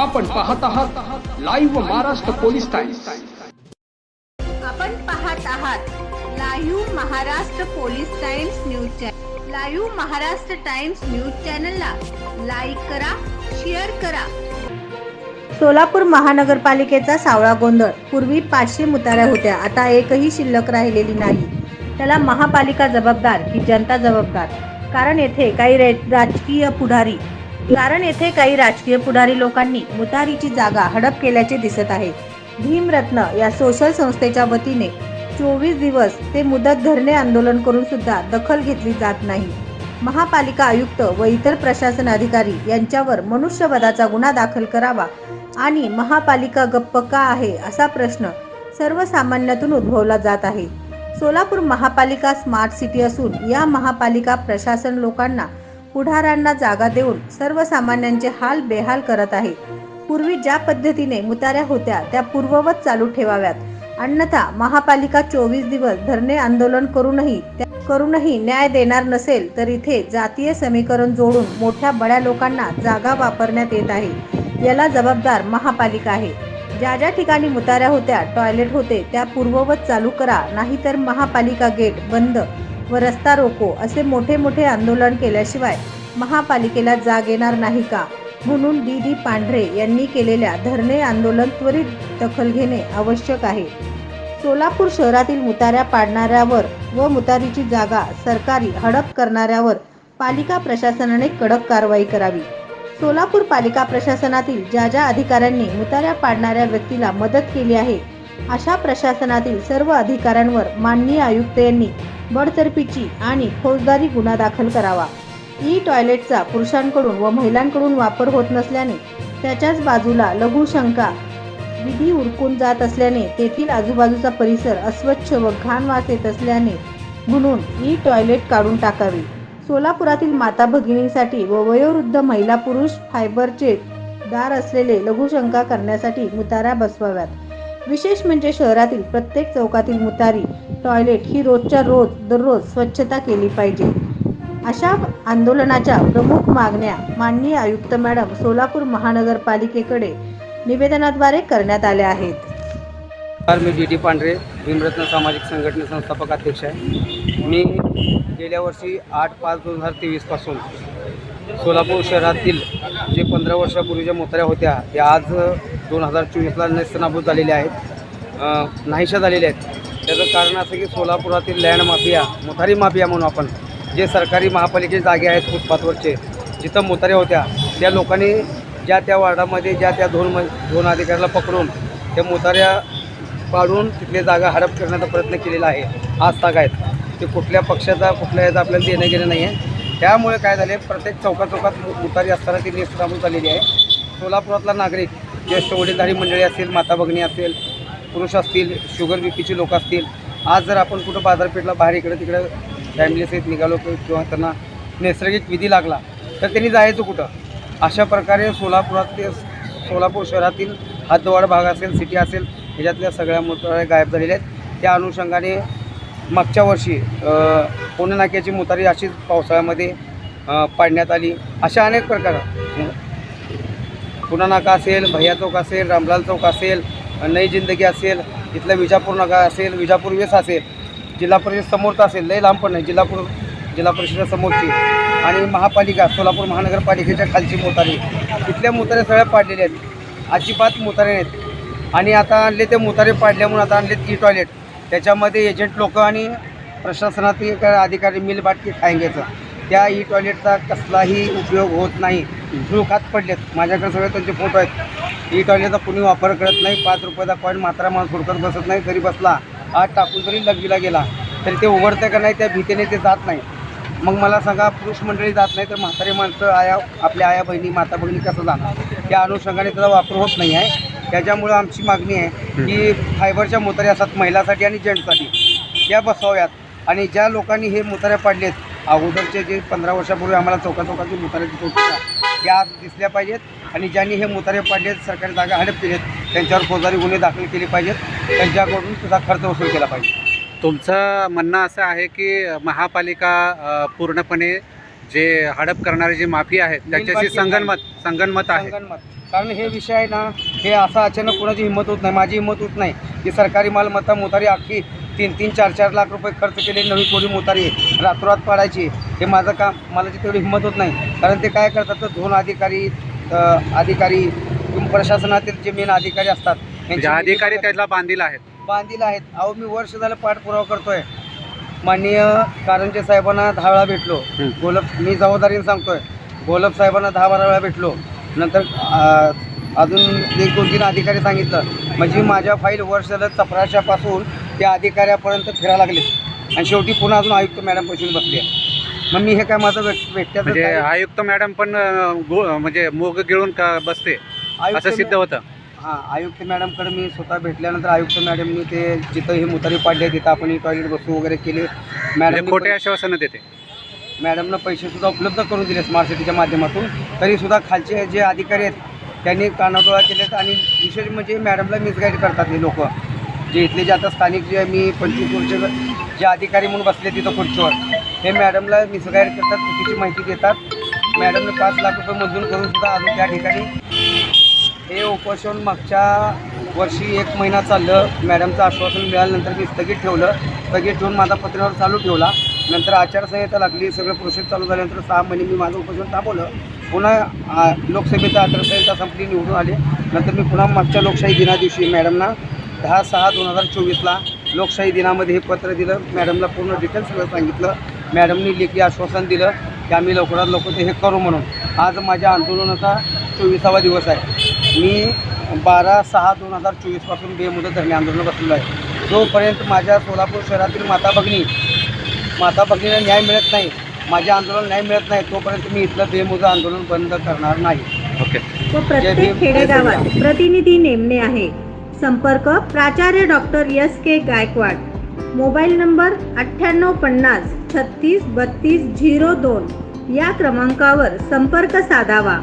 आपण पाहत आहात लाईव्ह महाराष्ट्र पोलीस टाइम्स आपण पाहत आहात live Maharashtra police Times news channel live Maharashtra Times news चॅनलला लाईक करा शेअर करा. सोलापूर महानगरपालिकेचा सावळा गोंधळ. पूर्वी पाचशे मुताऱ्या होत्या आता एकही शिल्लक राहिलेली नाही. त्याला महापालिका जबाबदार की जनता जबाबदार? कारण येथे काही रे- राजकीय पुढारी कारण येथे काही राजकीय पुढारी लोकांनी मुतारीची जागा हडप केल्याचे दिसत आहे. भीमरत्न या सोशल संस्थेच्या वतीने चोवीस दिवस ते मुदत धरणे आंदोलन करून सुद्धा दखल घेतली जात नाही. महापालिका आयुक्त व इतर प्रशासन अधिकारी यांच्यावर मनुष्यवधाचा गुन्हा दाखल करावा आणि महापालिका गप्प का आहे असा प्रश्न सर्वसामान्यातून उद्भवला जात आहे. सोलापूर महापालिका स्मार्ट सिटी असून या महापालिका प्रशासन लोकांना पुढाऱ्यांना जागा देऊन सर्वसामान्यांचे हाल बेहाल करत आहे. पूर्वी ज्या पद्धतीने मुताऱ्या होत्या त्या पूर्ववत चालू ठेवाव्यात. अन्यथा महापालिका चोवीस दिवस धरणे आंदोलन करूनही करूनही न्याय देणार नसेल तर इथे जातीय समीकरण जोडून मोठ्या बड्या लोकांना जागा वापरण्यात येत आहे. याला जबाबदार महापालिका आहे. ज्या ज्या ठिकाणी मुताऱ्या होत्या टॉयलेट होते त्या पूर्ववत चालू करा नाहीतर महापालिका गेट बंद. व रस्ता रोको असे मोठे मोठे आंदोलन केल्याशिवाय महापालिकेला जाग येणार नाही का? म्हणून डी. डी. पांढरे यांनी केलेल्या धरणे आंदोलन त्वरित दखल घेणे आवश्यक आहे. सोलापूर शहरातील मुताऱ्या पाडणाऱ्यावर व मुतारीची जागा सरकारी हडप करणाऱ्यावर पालिका प्रशासनाने कडक कारवाई करावी. सोलापूर पालिका प्रशासनातील ज्या ज्या अधिकाऱ्यांनी मुताऱ्या पाडणाऱ्या व्यक्तीला मदत केली आहे अशा प्रशासनातील सर्व अधिकाऱ्यांवर माननीय आयुक्त यांनी बडतर्फीची आणि फौजदारी गुन्हा दाखल करावा. ई टॉयलेटचा पुरुषांकडून व महिलांकडून वापर होत नसल्याने त्याच्याच बाजूला लघुशंका विधी उरकून जात असल्याने तेथील आजूबाजूचा परिसर अस्वच्छ व घाण वास येत असल्याने म्हणून ई टॉयलेट काढून टाकावी. सोलापुरातील माता भगिनींसाठी व वयोवृद्ध महिला पुरुष फायबरचे दार असलेले लघुशंका करण्यासाठी मुतारा बसवाव्यात. विशेष म्हणजे शहरातील प्रत्येक चौकातील मुतारी टॉयलेट ही रोजच्या रोज दररोज स्वच्छता केली पाहिजे. अशा आंदोलनाच्या प्रमुख मागण्या माननीय आयुक्त मॅडम सोलापूर महानगरपालिकेकडे निवेदनाद्वारे करण्यात आल्या आहेत. मी डी डी पांढरे भीमरत्न सामाजिक संघटने संस्थापक अध्यक्ष आहे. मी गेल्या वर्षी आठ पाच दोन हजार तेवीसपासून सोलापूर शहरातील जे पंधरा वर्षापूर्वीच्या मोतऱ्या होत्या त्या आज दोन हजार चोवीसला नेस्तनाबूत झालेल्या आहेत. नाहीशा झालेल्या आहेत. त्याचं कारण असं की सोलापुरातील लँड माफिया मुथारी माफिया म्हणून आपण जे सरकारी महापालिकेचे जागे आहेत फुटपाथवरचे जिथं मोताऱ्या होत्या त्या लोकांनी ज्या त्या वार्डामध्ये ज्या त्या दोन म दोन अधिकाऱ्याला पकडून त्या मोताऱ्या पाडून तिथली जागा हडप करण्याचा प्रयत्न केलेला आहे. आज ताग आहेत. ते कुठल्या पक्षाचा कुठल्या याचा आपल्याला देणं गेलं नाही आहे त्यामुळे काय झाले प्रत्येक चौका चौकात असताना ती नेस्तनाबूत झालेली आहे. सोलापुरातला नागरिक ज्येष्ठ वडीलधारी मंडळी असेल माता भगिनी असेल पुरुष असतील शुगर बी पीचे लोक असतील आज जर आपण कुठं बाजारपेठला बाहेर इकडं तिकडं फॅमिलीसहित निघालो किंवा त्यांना नैसर्गिक विधी लागला तर त्यांनी जायचं कुठं? अशा प्रकारे सोलापुरात सोलापूर शहरातील हद्दवाड भाग असेल सिटी असेल ह्याच्यातल्या सगळ्या मुताऱ्या गायब झालेल्या आहेत. त्या अनुषंगाने मागच्या वर्षी पुणे नाक्याची मुतारी अशीच पावसाळ्यामध्ये पाडण्यात आली. अशा अनेक प्रकार. पुणा नाका असेल भैया चौक असेल रामलाल चौक असेल नई जिंदगी असेल इथलं विजापूर नगर असेल विजापूर वेस असेल जिल्हा परिषद समोरचा असेल लई लांब पण नाही जिल्हापूर जिल्हा परिषदेसमोरची आणि महापालिका सोलापूर महानगरपालिकेच्या खालची मोतारी. इथल्या मोतारे सगळ्या पाडलेल्या आहेत. अजिबात मोतारे नाहीत. आणि आता आणले ते मोतारे पाडल्यामुळे आता आणले ई टॉयलेट त्याच्यामध्ये एजंट लोक आणि प्रशासनातील अधिकारी मिलबाट बाटकी खायंगेचं त्या ई टॉयलेटचा कसलाही उपयोग होत नाही. झुळ खात पडलेत. माझ्याकडे सगळे त्यांचे फोटो आहेत. ई टॉयलेटचा कुणी वापर करत नाही. पाच रुपयाचा कॉईन मात्रा माणूस हुडकत बसत नाही. घरी बसला. आत टाकून जरी लगीला गेला. तरी ते उघडतं का नाही त्या भीतीने ते जात नाही. मग मला सांगा पुरुष मंडळी जात नाही तर म्हातारे माणसं आया आपल्या आया बहिणी माता बहिणी कसं जाणार? त्या अनुषंगाने त्याचा वापर होत नाही आहे. त्याच्यामुळं आमची मागणी आहे की फायबरच्या मोतऱ्या असतात महिलासाठी आणि जेंट्ससाठी. त्या बसवाव्यात आणि ज्या लोकांनी हे मुताऱ्या पाडलेत अगोदरचे जे पंधरा वर्षापूर्वी आम्हाला चौका चौकाची मुतारे दिसत होत्या त्या आज दिसल्या पाहिजेत. आणि ज्यांनी हे मुतारे पाडले सरकारी जागा हडप केलेत त्यांच्यावर फौजदारी गुन्हे दाखल केले पाहिजेत. त्यांच्याकडून सुद्धा खर्च वसूल केला पाहिजे. तुमचं म्हणणं असं आहे की महापालिका पूर्णपणे जे हडप करणारे जे माफिया आहेत त्याच्याशी नीलबाग संगनमत संगनमत आहे. कारण हे विषय आहे ना हे असं अचानक कोणाची हिंमत होत नाही माझी हिंमत होत नाही. की सरकारी मालमत्ता मोतारी अख्खी तीन तीन चार चार लाख रुपये खर्च केले नवी कोणी मोतारी रातोरात पाडायची. हे माझं काम मला जी तेवढी हिंमत होत नाही. कारण ते काय करतात तर दोन अधिकारी अ, अधिकारी किंवा प्रशासनातील जे मेन अधिकारी असतात म्हणजे अधिकारी त्याला बांधील आहेत. बांधील आहेत. अहो मी वर्ष झालं पाठपुरावा करतोय. माननीय कारंजे साहेबांना दहा वेळा भेटलो. गोलब मी जबाबदारीने सांगतोय गोलब साहेबांना दहा बारा वेळा भेटलो. नंतर आ, अजून एक दोन तीन अधिकारी सांगितलं. म्हणजे माझ्या फाईल वर्ष चपराशापासून त्या अधिकाऱ्यापर्यंत फिरायला लागले. आणि शेवटी पुन्हा अजून आयुक्त मॅडम पैसे बसली. मग मी हे काय माझं व्यक्त- व्यक्त्याचं म्हणजे आयुक्त मॅडम पण गो- म्हणजे मोग गिळून का बसते? असं सिद्ध होतं. हां आयुक्त मॅडमकडे मी स्वतः भेटल्यानंतर आयुक्त मॅडमनी ते जिथं ही मुतारी पाडली तिथं आपण टॉयलेट बसू वगैरे केले. म्हणजे मॅडम खोटे आश्वासनं देते. मॅडमनं पैसे सुद्धा उपलब्ध करून दिले स्मार्ट सिटीच्या माध्यमातून. तरी सुद्धा खालचे जे अधिकारी आहेत त्यांनी कानाडोळा केलेत आणि विशेष म्हणजे मॅडमला मिसगाईड करतात हे लोक. जे इथले जे आता स्थानिक जे मी पंचवीस वर्ष जे अधिकारी म्हणून बसले तिथं खुर्चीवर हे मॅडमला मिसगाईड करतात चुकीची माहिती देतात. मॅडमने पाच लाख रुपये मंजूर करून सुद्धा अजून त्या ठिकाणी हे उपोषण मागच्या वर्षी एक महिना चाललं. मॅडमचं आश्वासन मिळाल्यानंतर मी स्थगित ठेवलं. स्थगित ठेवून माझा पत्रावर चालू ठेवला. नंतर आचारसंहिता लागली. सगळं प्रोसेस चालू झाल्यानंतर सहा महिने मी माझं उपोषण थांबवलं. पुन्हा आ, लोकसभेचा आचारसंहिता संपली निवडून आले. नंतर मी पुन्हा मागच्या लोकशाही दिना दिवशी मॅडमना दहा सहा दोन हजार चोवीसला लोकशाही दिनामध्ये हे पत्र दिलं. मॅडमला पूर्ण डिटेल्स सगळं सांगितलं. मॅडमनी लेखी आश्वासन दिलं की आम्ही लवकरात लवकर ते हे करू म्हणून. आज माझ्या आंदोलनाचा चोवीसावा दिवस आहे. मी बारा सहा दोन हजार चोवीसपासून बेमुदत धरणे आंदोलन बसलेलो आहे. जोपर्यंत माझ्या सोलापूर शहरातील माता भगिनी माता भगिनीला न्याय मिळत नाही माझे आंदोलन न्याय मिळत नाही तोपर्यंत मी इथलं बेमुदत आंदोलन बंद करणार नाही. ओके. व प्रत्येक खेडेगावात. प्रतिनिधी नेमणे आहे. संपर्क प्राचार्य doctor S K Gaikwad. Mobile number अठ्ठ्याण्णव पन्नास छत्तीस बत्तीस झिरो दोन या क्रमांकावर संपर्क साधावा.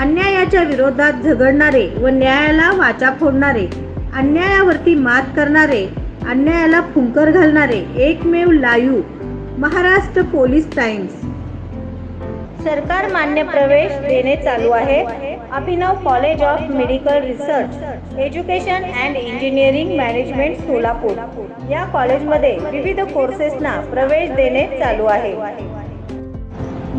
अन्यायाच्या विरोधात झगडणारे व न्यायाला वाचा फोडणारे अन्यायावरती मात करणारे अन्यायाला फुंकर घालणारे एकमेव लायू महाराष्ट्र पोलीस टाइम्स. सरकार मान्य प्रवेश देणे चालू आहे. Abhinav college of medical research education and engineering management Solapur. या कॉलेजमध्ये विविध कोर्सेसना प्रवेश देणे चालू आहे.